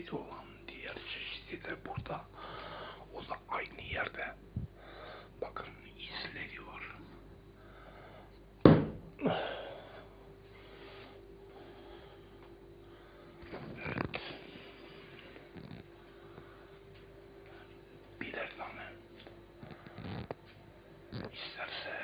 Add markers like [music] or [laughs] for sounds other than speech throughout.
çeşidi olan diğer çeşidi de burada. O da aynı yerde. Bakın izleri var. Evet. Birer tane. İsterse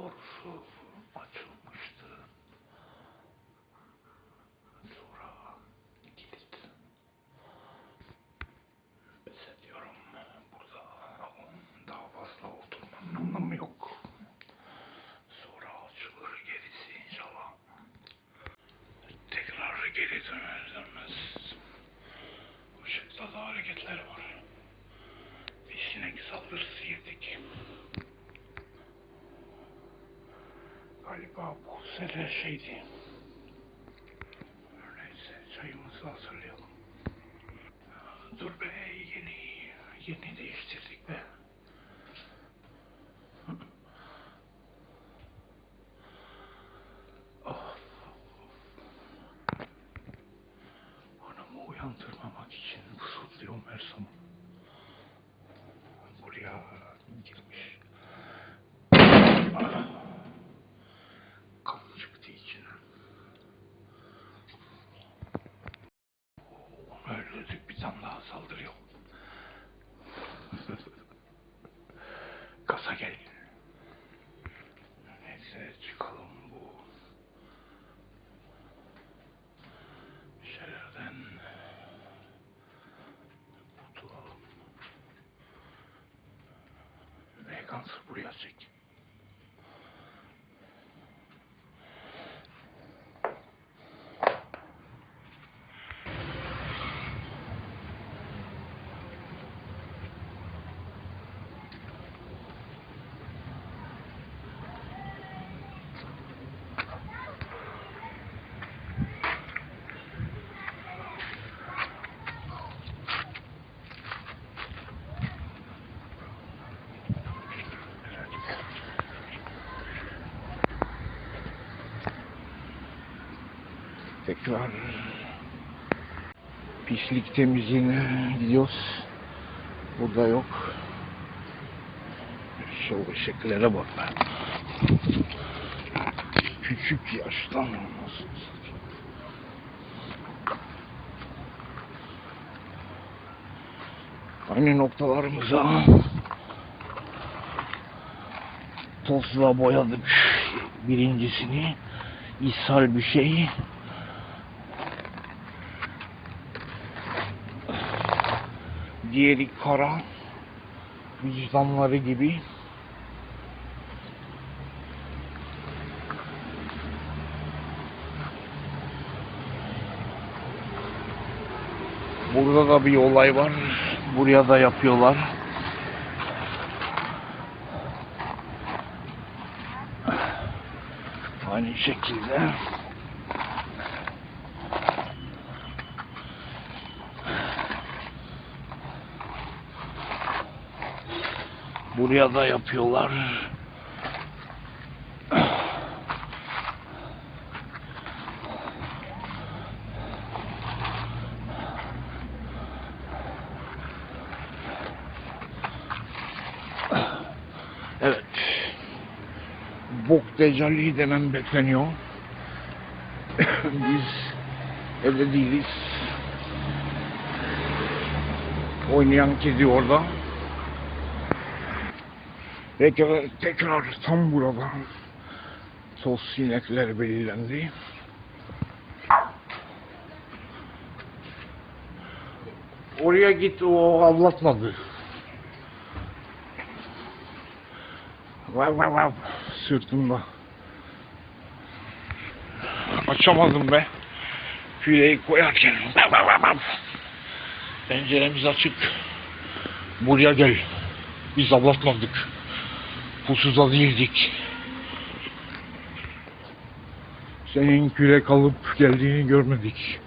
daha doğrusu açılmıştı. Sonra kilit. Pes ediyorum. Burada daha fazla oturmanın anlamı yok. Sonra açılır gerisi inşallah. Tekrar geri döner dönmez. Işıkta da hareketler var. Bir sinek saldırısı yedik. Sene şeydi. Neyse çayımızı hazırlayalım. Dur be yeni yeni değiştirdik be. Of. Hanımı uyandırmamak için fısıldıyorum her zaman. discussing. Tekrar pislik temizliğine gidiyoruz. Burada yok. Şu ışıklara bak be. Küçük yaştan satayım. Aynı noktalarımıza tozla boyadık birincisini. ishal bir şey. Diğeri kara. Vicdanları gibi. Burada da bir olay var. Buraya da yapıyorlar. Aynı şekilde. Buraya da yapıyorlar. Evet. Bok Decali demem bekleniyor. Biz evde değiliz. Oynayan kedi orada. Tekrar, tekrar tam burada toz sinekler belirlendi. Oraya git o avlatmadı. Vav vav vav sırtımda. Açamadım be. Küreği koyarken. Vav vav vav vav. Penceremiz açık. Buraya gel. Biz avlatmadık. Pusuda değildik. Senin kürek alıp geldiğini görmedik.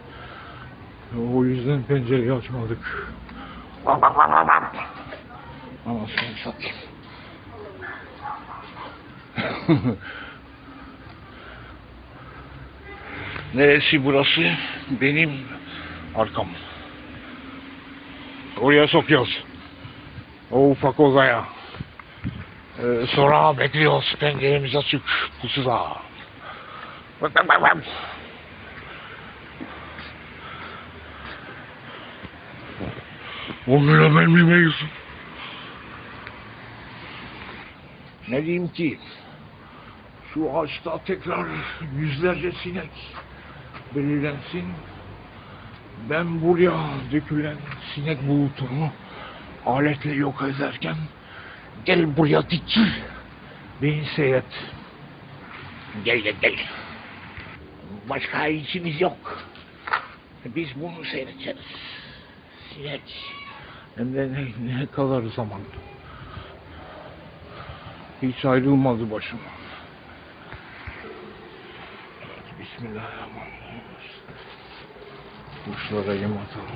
O yüzden pencereyi açmadık. Anasını satayım. [laughs] Neresi burası? Benim arkam. Oraya sokuyoruz. O ufak odaya. Ee, sonra bekliyoruz. Penceremiz açık. Pusuda. Bak bak bak bak. On lira mermi Yusuf. Ne diyeyim ki? Şu ağaçta tekrar yüzlerce sinek belirlensin. Ben buraya dökülen sinek bulutunu aletle yok ederken gel buraya dik. Beni seyret. Gel gel gel. Başka işimiz yok. Biz bunu seyredeceğiz. Sinek. Hem de ne, ne kadar zaman. Hiç ayrılmadı başıma. Bismillahirrahmanirrahim. Kuşlara yem atalım.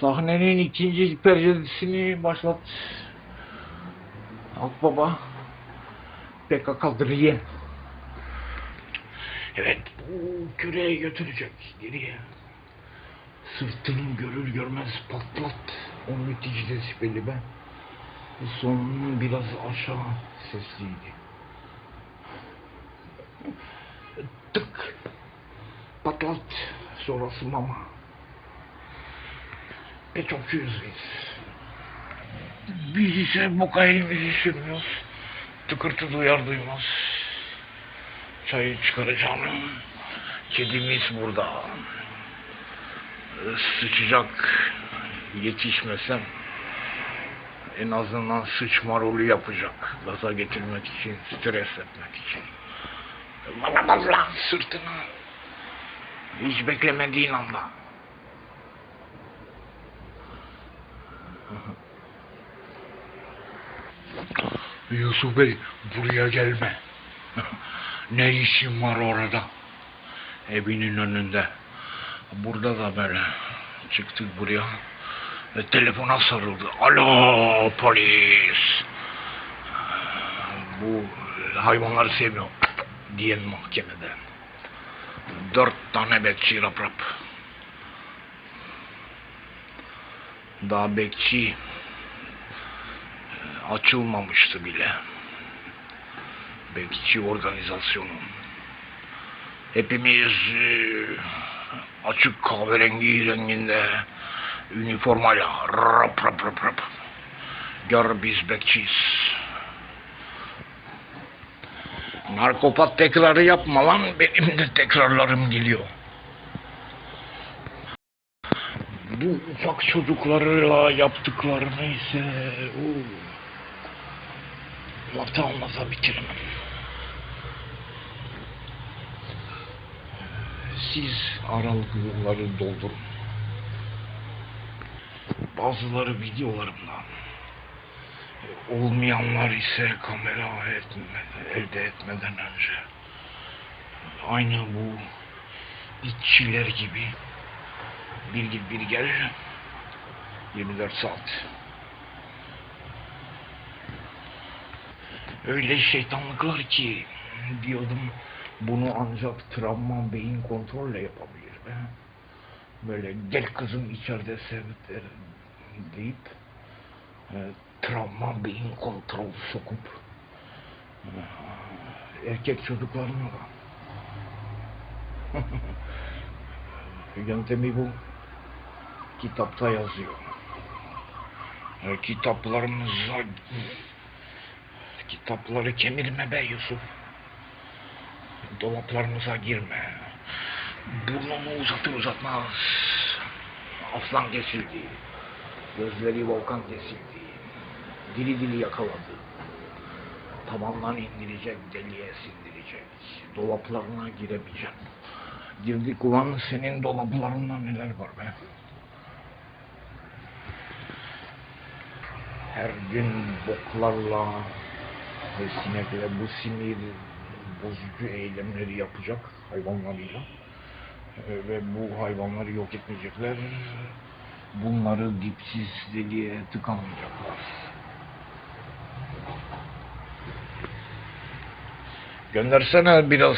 Sahnenin ikinci perdesini başlat. Akbaba. PKK Driye. Evet, bu küreği götürecek geriye. Sırtını görür görmez patlat. O müthiş desibeli ben. Sonunun biraz aşağı sesliydi. Tık. Patlat. Sonrası mama. Ve çok biz. Biz ise bu elimizi sürmüyoruz. Tıkırtı duyar duymaz. Çayı çıkaracağım. Kedimiz burada. Sıçacak yetişmesem en azından sıçma rolü yapacak. Gaza getirmek için, stres etmek için. Lan sırtını. Hiç beklemediğin anda. Yusuf Bey buraya gelme. ne işin var orada? Evinin önünde. Burada da böyle çıktık buraya. Ve telefona sarıldı. Alo polis. Bu hayvanları sevmiyor diyen mahkemede. Dört tane bekçi rap rap. Daha bekçi açılmamıştı bile. Bekçi organizasyonu. Hepimiz e, açık kahverengi renginde üniformayla rap rap rap rap. Gör biz bekçiyiz. Narkopat tekrarı yapma lan benim de tekrarlarım geliyor. Bu ufak çocuklarla yaptıklarını ise uu. Anlatmakta anlata bitiremem. Siz aralıkları doldurun. Bazıları videolarımdan, olmayanlar ise kamera etme, elde etmeden önce aynı bu itçiler gibi bir git bir gel 24 saat öyle şeytanlıklar ki diyordum bunu ancak travma beyin kontrolle yapabilir be. Böyle gel kızım içeride sevdir deyip e, travma beyin kontrol sokup e, erkek çocuklarına da [laughs] yöntemi bu kitapta yazıyor. E, kitaplarımıza kitapları kemirme be Yusuf. Dolaplarımıza girme. Burnunu uzatır uzatmaz. Aslan kesildi. Gözleri volkan kesildi. Dili dili yakaladı. Tabandan indirecek, deliye sindirecek. Dolaplarına giremeyeceksin. Girdik ulan senin dolaplarında neler var be. Her gün boklarla ve sinekle bu sinir bozucu eylemleri yapacak hayvanlarıyla Ee, ve bu hayvanları yok etmeyecekler. Bunları dipsiz deliğe tıkamayacaklar. Göndersene biraz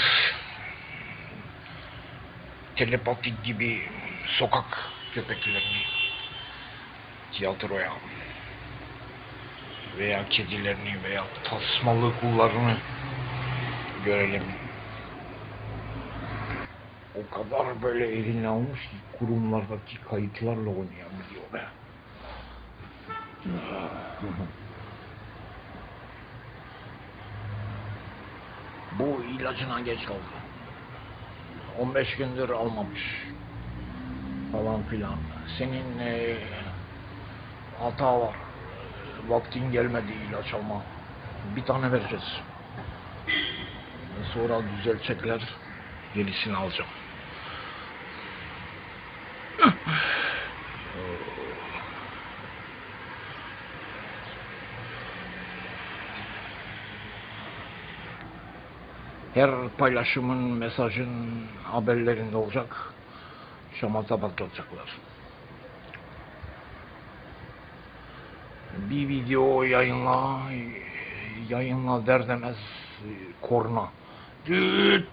telepatik gibi sokak köpeklerini tiyatroya veya kedilerini veya tasmalı kullarını görelim. O kadar böyle eline almış ki kurumlardaki kayıtlarla oynayabiliyor be. [laughs] Bu ilacına geç kaldı. 15 gündür almamış. Falan filan. Senin eee hata var. Vaktin gelmedi ilaç alma. Bir tane vereceğiz. Sonra düzelecekler. Gerisini alacağım. Her paylaşımın, mesajın haberlerinde olacak. Şamata patlatacaklar. Bir video yayınla, yayınla der demez korna. Düt!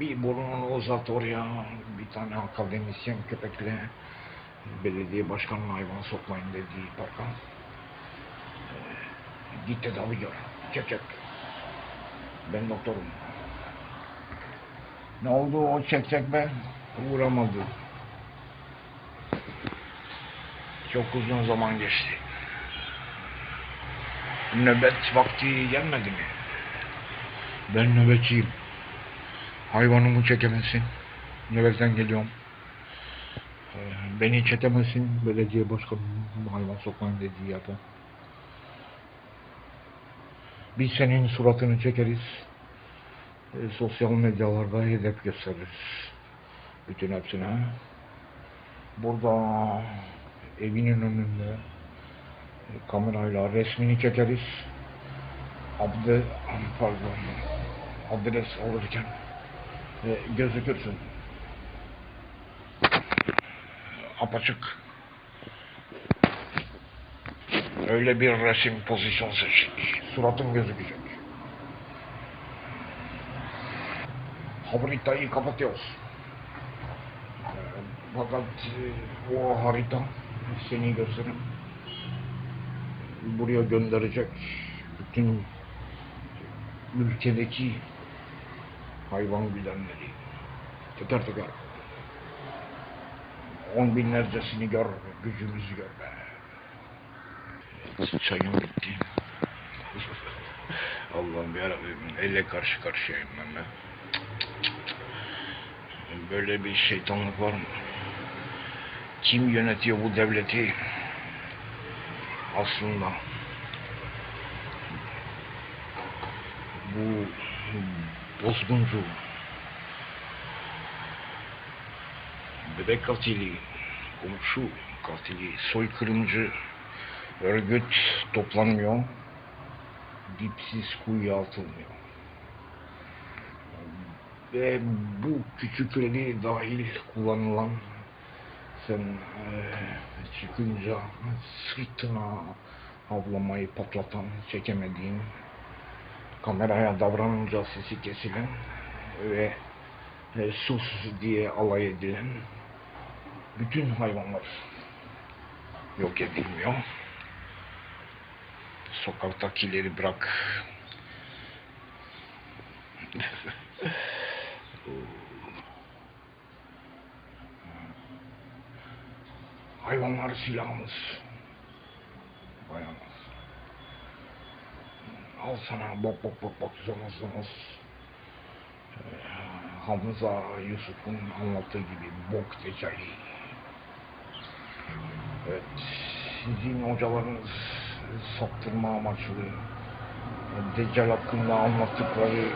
Bir burnunu uzat oraya, bir tane akademisyen köpekle belediye başkanının hayvan sokmayın dediği bakan. Ee, git tedavi gör. Çek çek. Ben doktorum. Ne oldu o çek çek be? Uğramadı. Çok uzun zaman geçti. Nöbet vakti gelmedi mi? Ben nöbetçiyim. Hayvanımı çekemezsin. Nöbetten geliyorum. Ee, Beni çekemezsin. Belediye başkanının hayvan sokmayın dediği yerde. Biz senin suratını çekeriz. Ee, sosyal medyalarda hedef gösteririz. Bütün hepsine. Burada evinin önünde e, kamerayla resmini çekeriz. Abde, pardon, adres alırken e, gözükürsün. Apaçık. Öyle bir resim pozisyon seç. Suratın gözükecek. Haritayı kapatıyoruz. E, Fakat e, o harita seni gösterin. Buraya gönderecek bütün ülkedeki hayvan bilenleri teker teker on binlercesini gör, gücümüzü gör be. Çayım bitti. [laughs] Allah'ım yarabbim, elle karşı karşıyayım ben be. Böyle bir şeytanlık var mı? Kim yönetiyor bu devleti? Aslında bu bozguncu, bebek katili, komşu katili, soykırımcı örgüt toplanmıyor, dipsiz kuyuya atılmıyor. Ve bu küçükleri dahil kullanılan sen eee, çıkınca sırtına havlamayı patlatan, çekemediğin, kameraya davranınca sesi kesilen ve e, sus diye alay edilen bütün hayvanlar yok edilmiyor. Sokaktakileri bırak. [laughs] [laughs] Hayvanlar silahımız. Bayanız. Al sana bok bok bok bok zomuz zomuz. Ee, Hamza Yusuf'un anlattığı gibi bok decali. Evet, sizin hocalarınız saptırma amaçlı Deccal hakkında anlattıkları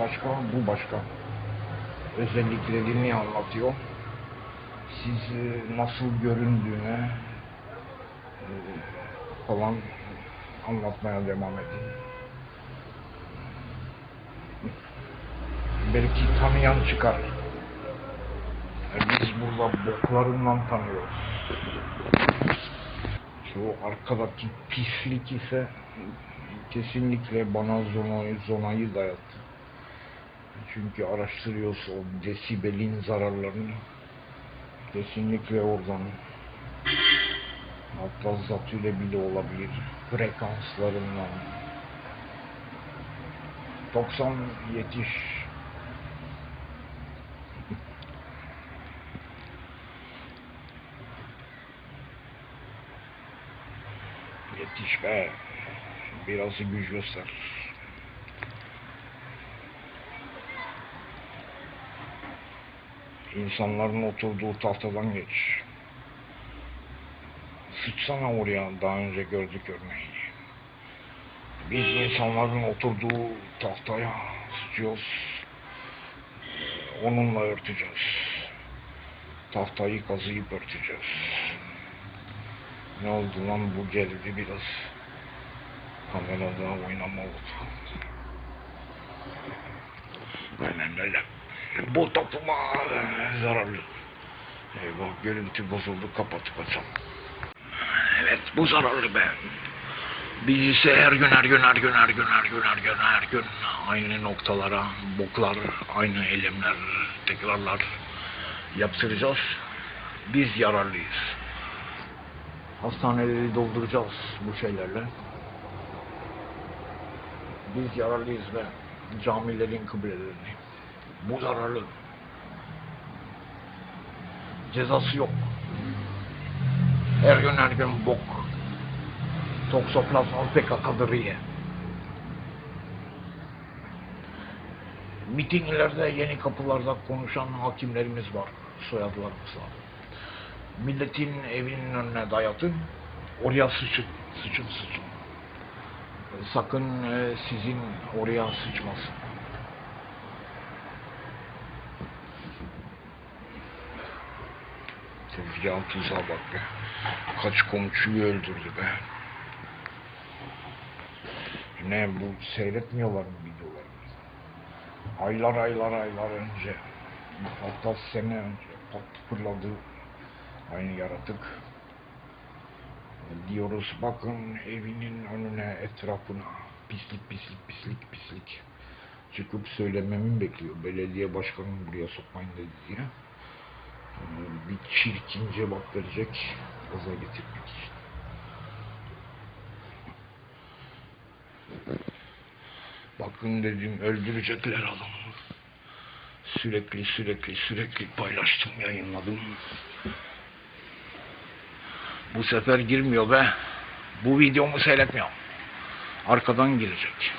başka, bu başka. Özelliklerini anlatıyor. Siz e, nasıl göründüğüne e, falan anlatmaya devam edin. Belki tanıyan çıkar. E, Biz burada boklarından tanıyoruz. Şu arkadaki pislik ise kesinlikle bana zonayı, zonayı dayattı. Çünkü araştırıyoruz o desibelin zararlarını. Kesinlikle oradan. Hatta zatüre bile olabilir. Frekanslarından. 90 yetiş. [laughs] Yetiş be. Biraz güç göster. İnsanların oturduğu tahtadan geç. Sıçsana oraya daha önce gördük örneğini. Biz insanların oturduğu tahtaya sıçıyoruz. Onunla örteceğiz. Tahtayı kazıyıp örteceğiz. Ne oldu lan bu geldi biraz. Kamerada oynama oldu. Aynen öyle. Bu topluma zararlı. Eyvah görüntü bozuldu kapatıp açalım. Evet bu zararlı be. Biz ise her gün her gün her gün her gün her gün her gün her gün aynı noktalara boklar, aynı eylemler, tekrarlar yaptıracağız. Biz yararlıyız. Hastaneleri dolduracağız bu şeylerle. Biz yararlıyız ve camilerin kıblelerini. Bu zararlı. Cezası yok. Her gün her gün bok. Toksoplasma PKK'dır ye. Mitinglerde yeni kapılarda konuşan hakimlerimiz var. Soyadlarımız var. Milletin evinin önüne dayatın. Oraya sıçın. Sıçın sıçın. Sakın e, sizin oraya sıçmasın. Tezgahın tuzağa bak be. Kaç komşuyu öldürdü be. Ne bu seyretmiyorlar mı videolarını? Aylar aylar aylar önce. Hatta sene önce pat fırladı aynı yaratık. Diyoruz bakın evinin önüne etrafına pislik pislik pislik pislik çıkıp söylememi bekliyor. Belediye başkanı buraya sokmayın dedi diye. Ee, Bir çirkin cevap verecek gaza getirmek için. Bakın dedim öldürecekler adamı. Sürekli sürekli sürekli paylaştım yayınladım. Bu sefer girmiyor be. Bu videomu seyretmiyor. Arkadan girecek.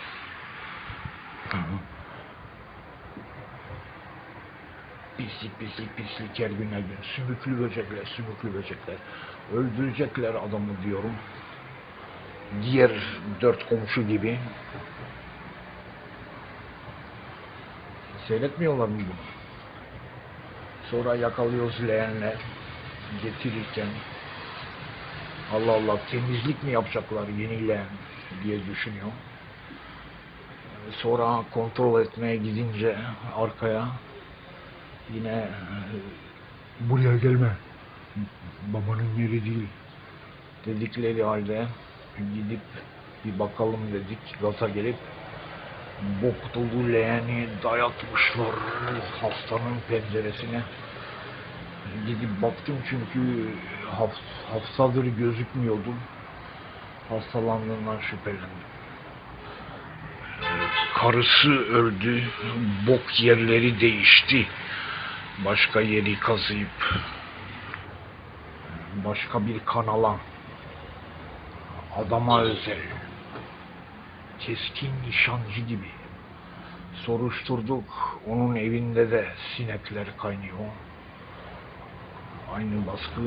Pislik pislik pislik her gün her gün. Sümüklü böcekler, sümüklü böcekler. Öldürecekler adamı diyorum. Diğer dört komşu gibi. Seyretmiyorlar mı bunu? Sonra yakalıyoruz leğenle getirirken Allah Allah temizlik mi yapacaklar yeni diye düşünüyor. Sonra kontrol etmeye gidince arkaya yine e, buraya gelme. Babanın yeri değil. dedikleri halde gidip bir bakalım dedik. Gaza gelip bok dolu leğeni dayatmışlar hastanın penceresine. Gidip baktım çünkü haf- haftadır gözükmüyordu hastalandığından şüphelendim. Karısı öldü bok yerleri değişti başka yeri kazıyıp başka bir kanala adama özel keskin nişancı gibi soruşturduk. Onun evinde de sinekler kaynıyor. Aynı baskı.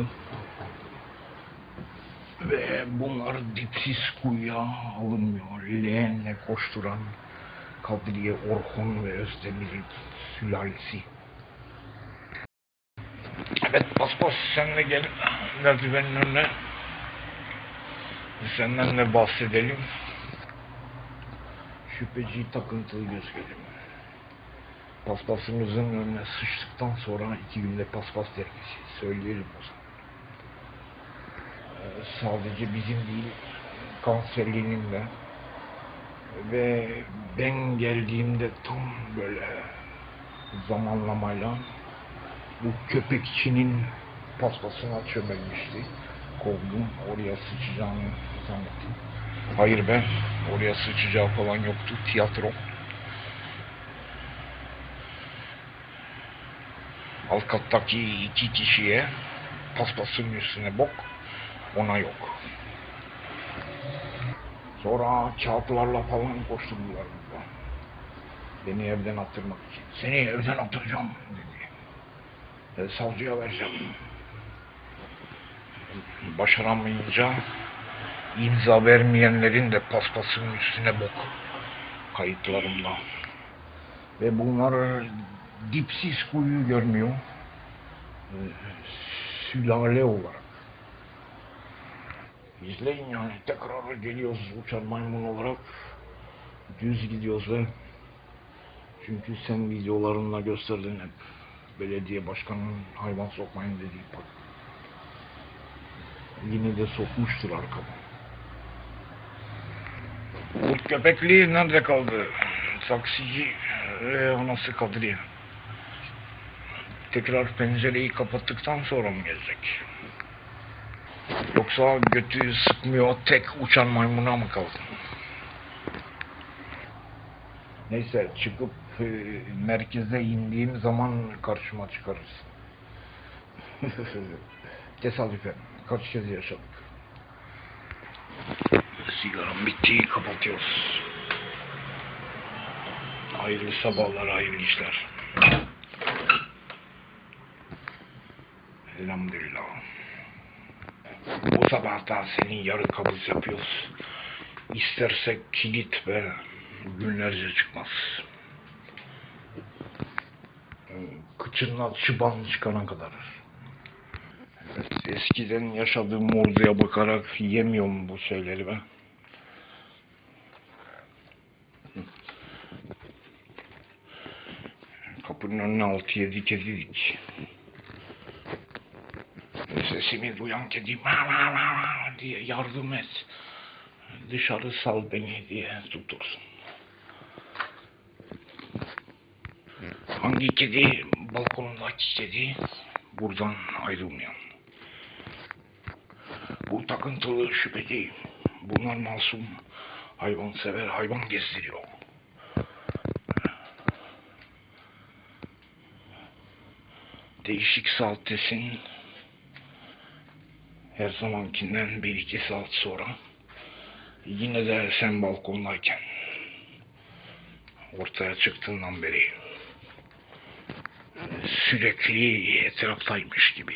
Ve bunlar dipsiz kuyuya alınmıyor. Leğenle koşturan Kadriye Orhun ve Özdemir'in sülalesi Evet bas sen de gel merdivenin önüne. Senden de bahsedelim. Şüpheci takıntılı göz gelim. Paspasımızın önüne sıçtıktan sonra iki günde paspas dergisi söyleyelim o zaman. Ee, sadece bizim değil kanserlinin de ve ben geldiğimde tam böyle zamanlamayla bu köpekçinin paspasına çömelmişti. Kovdum. Oraya sıçacağını zannettim. Hayır be. Oraya sıçacağı falan yoktu. Tiyatro. Alt kattaki iki kişiye paspasın üstüne bok. Ona yok. Sonra kağıtlarla falan koşturdular burada. Beni evden attırmak için. Seni evden attıracağım dedi. E, savcıya vereceğim. Başaramayınca imza vermeyenlerin de paspasının üstüne bok kayıtlarımda. Ve bunlar dipsiz kuyu görmüyor. E, sülale olarak. İzleyin yani tekrar geliyoruz uçan maymun olarak düz gidiyoruz ve çünkü sen videolarınla gösterdin hep belediye başkanının hayvan sokmayın dediği bak. Yine de sokmuştur arkama. Kurt köpekli nerede kaldı? Taksici ve anası Kadriye. Tekrar pencereyi kapattıktan sonra mı gelecek? Yoksa götü sıkmıyor tek uçan maymuna mı kaldı? Neyse çıkıp e, merkeze indiğim zaman karşıma çıkarız. Tesadüfen [laughs] kaç kez yaşadık. Sigaram bitti kapatıyoruz. Hayırlı sabahlar, hayırlı işler. Elhamdülillah. Bu sabahtan senin yarı kabız yapıyoruz. İstersek kilit ve günlerce çıkmaz. Kıçından çıban çıkana kadar. Eskiden yaşadığım orduya bakarak yemiyorum bu şeyleri ben. Kapının önüne altı yedi kedidik. Sesimi duyan kedi diye yardım et. Dışarı sal beni diye tutursun. Hangi kedi? Balkonundaki kedi buradan ayrılmıyor. Bu takıntılı şüpheci. Bunlar masum. Hayvan sever, hayvan gezdiriyor. Değişik saattesin. Her zamankinden bir iki saat sonra. Yine de sen balkondayken. Ortaya çıktığından beri. Sürekli etraftaymış gibi.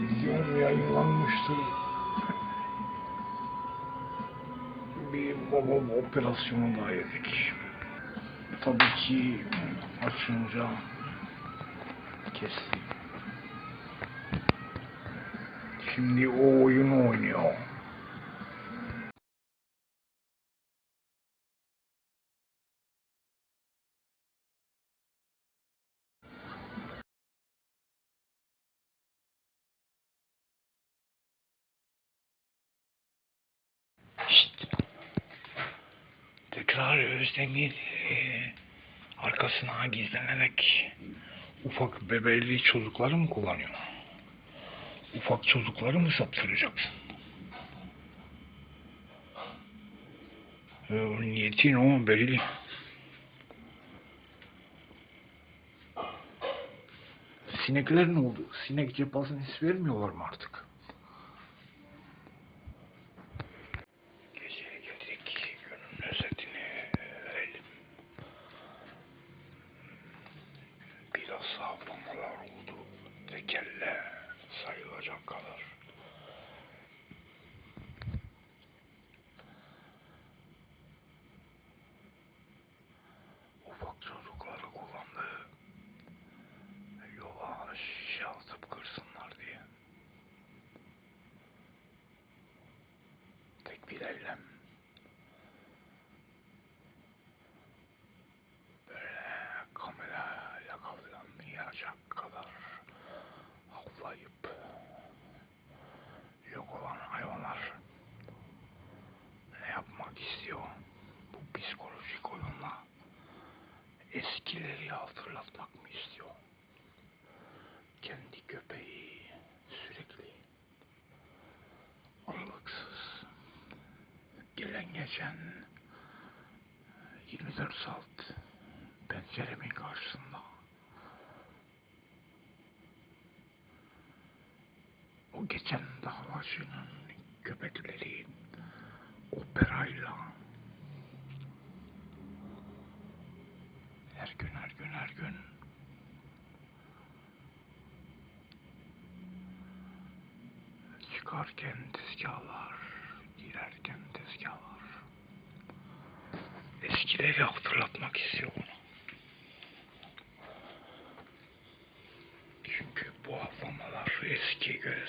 Videom yayınlanmıştı. Bir baba operasyonundaydık. tabii ki açınca kesti. Şimdi o oyunu oynuyor. Özdemir e, arkasına gizlenerek ufak bebeli çocukları mı kullanıyor? Ufak çocukları mı saptıracaksın? E, niyetin o belli. Sinekler ne oldu? Sinek cephasını hiç vermiyorlar mı artık? Geceye geldik. Günün özetini verelim. Biraz sağlamalar oldu. Tekelle sayılacak kadar. Ufak çocukları kullandı. Yola şişe atıp kırsınlar diye. Tek bir eylem. Böyle kamera yakalanmayacak kadar avlayıp yok olan hayvanlar ne yapmak istiyor? Bu psikolojik oyunla eskileri hatırlatmak mı istiyor? Kendi köpeği sürekli aralıksız gelen geçen 24 saat penceremin karşısında o geçen davacının köpekleri operayla her gün her gün her gün çıkarken tezgahlar, girerken tezgahlar. Eskileri hatırlatmak istiyor onu. Çünkü bu avlamalar eskiye göre